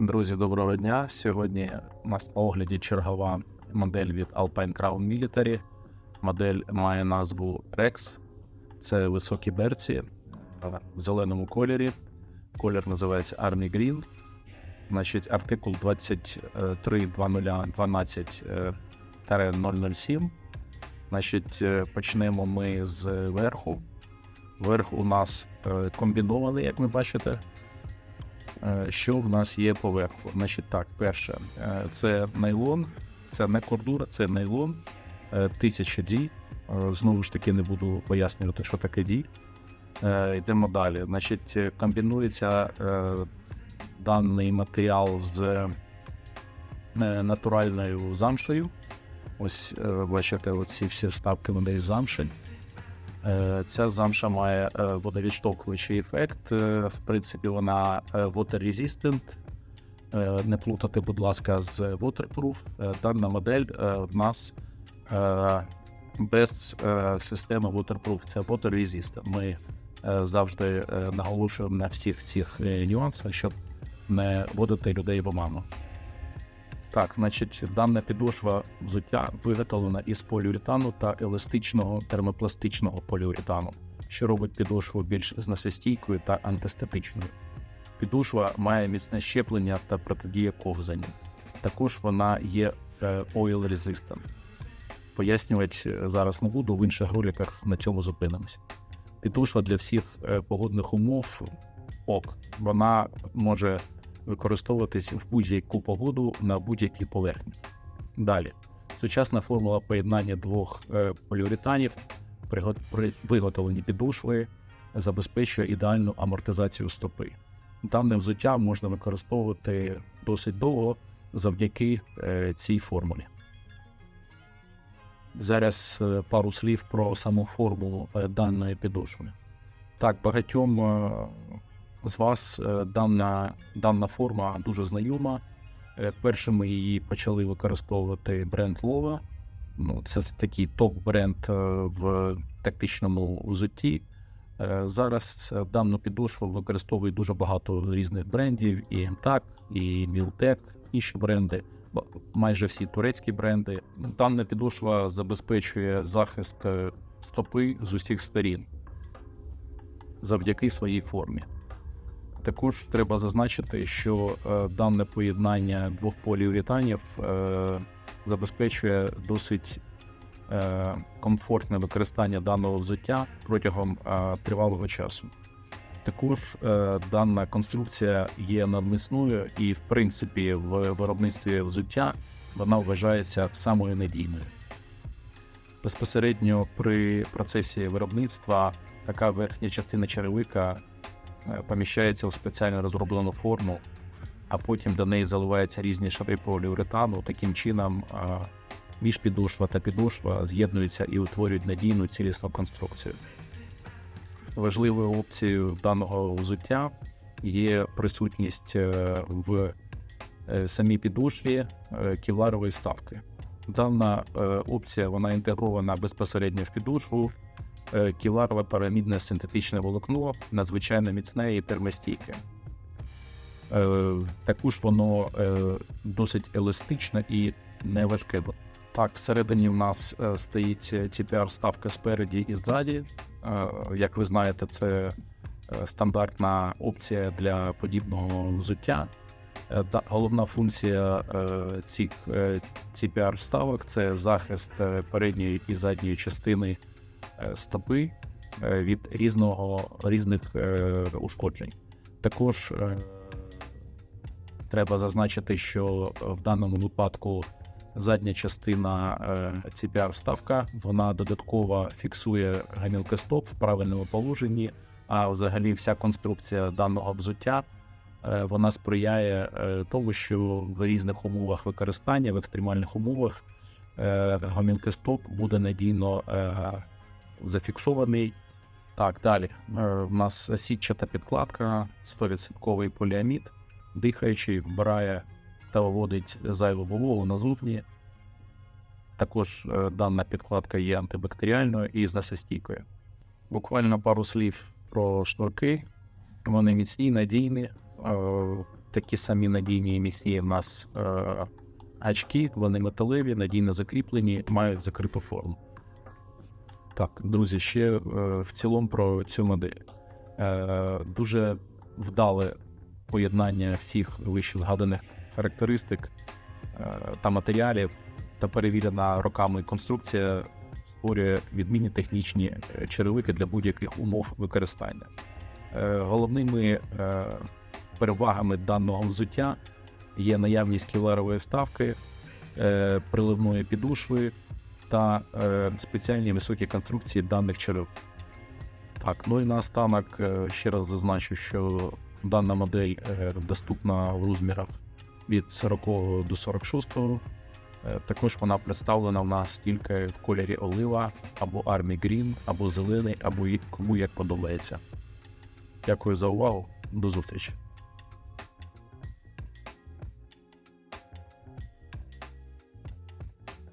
Друзі, доброго дня. Сьогодні у нас на огляді чергова модель від Alpine Crown Military. Модель має назву Rex. Це високі берці в зеленому кольорі. Колір називається Army Green. Значить, артикул 23.0012-007. Значить, е, почнемо ми з верху. Верх у нас е, комбінований, як ви бачите. Е, Що в нас є поверху? Значить, так, перше, е, це нейлон, це не кордура, це нейлон, е, 1000 дій. Е, Знову ж таки, не буду пояснювати, що таке дій. Йдемо далі. Значить, комбінується даний матеріал з натуральною замшею. Ось бачите, оці всі вставки вони з замші. Е, Ця замша має е, водовідштовхуючий ефект. Е, В принципі, вона water resistant. Не плутати, будь ласка, з waterproof. Дана модель в нас без системи waterproof. Це water resistant. Ми завжди наголошуємо на всіх цих нюансах, щоб не вводити людей в оману. Так, значить, дана підошва взуття виготовлена із поліуретану та еластичного термопластичного поліуретану, що робить підошву більш зносостійкою та антистатичною. Підошва має міцне щеплення та протидіє ковзанню. Також вона є е, oil resistant. Пояснювати е, зараз не буду, в інших роликах на цьому зупинимося. Підошва для всіх е, погодних умов ок. Вона може використовуватись в будь-яку погоду на будь-якій поверхні. Далі, сучасна формула поєднання двох е, поліуретанів при, виготовленні підошви забезпечує ідеальну амортизацію стопи. Дане взуття можна використовувати досить довго завдяки е, цій формулі. Зараз е, пару слів про саму формулу даної підошви. Так, багатьом вас е, дана, дана форма дуже знайома. Е, Першими її почали використовувати бренд Лова. Ну, це такий топ-бренд е, в тактичному взутті. Зараз дану підошву використовують дуже багато різних брендів: і MTAC, і Miltec, інші бренди, майже всі турецькі бренди. Дана підошва забезпечує захист стопи з усіх сторін завдяки своїй формі. Також треба зазначити, що е, дане поєднання двох поліуретанів е, забезпечує досить е, комфортне використання даного взуття протягом тривалого часу. Також дана конструкція є надмісною і, в принципі, в виробництві взуття вона вважається самою надійною. Безпосередньо при процесі виробництва така верхня частина черевика поміщається у спеціально розроблену форму, а потім до неї заливаються різні шари поліуретану. Таким чином е, міжпідошва та підошва з'єднуються і утворюють надійну цілісну конструкцію. Важливою опцією даного взуття є присутність е, в е, самій підошві е, кевларової ставки. Дана е, опція вона інтегрована безпосередньо в підошву. Е, Кевларове парамідне синтетичне волокно надзвичайно міцне і термостійке. Е, Також воно е, досить еластичне і не важке. Так, всередині в нас стоїть TPR ставка спереді і ззаді. Як ви знаєте, це стандартна опція для подібного взуття. Головна функція цих TPR вставок це захист передньої і задньої частини стопи е, від різного різних е, ушкоджень. Також е, треба зазначити, що в даному випадку задня частина е, CPR вставка вона додатково фіксує гамілкостоп в правильному положенні, а взагалі вся конструкція даного взуття. е, Вона сприяє е, тому, що в різних умовах використання, в екстремальних умовах, е, гомінкостоп буде надійно е, зафіксований. Так, далі. Е, У нас сітчата підкладка, 100% поліамід, дихаючий, вбирає та виводить зайву вологу назовні. Також е, дана підкладка є антибактеріальною і зносостійкою. Буквально пару слів про шнурки. Вони міцні, надійні. Е, такі самі надійні і міцні в нас е, гачки, вони металеві, надійно закріплені, мають закриту форму. Так, друзі, ще е, в цілому про цю модель. Е, дуже вдале поєднання всіх вище згаданих характеристик е, та матеріалів та перевірена роками конструкція створює відмінні технічні черевики для будь-яких умов використання. Головними перевагами даного взуття є наявність ківларової ставки, приливної підушви та е, спеціальні високі конструкції даних черев. Так, ну і наостанок е, ще раз зазначу, що дана модель е, доступна в розмірах від 40 до 46. Е, Також вона представлена в нас тільки в кольорі олива або Army Green, або зелений, або кому як подобається. Дякую за увагу. До зустрічі.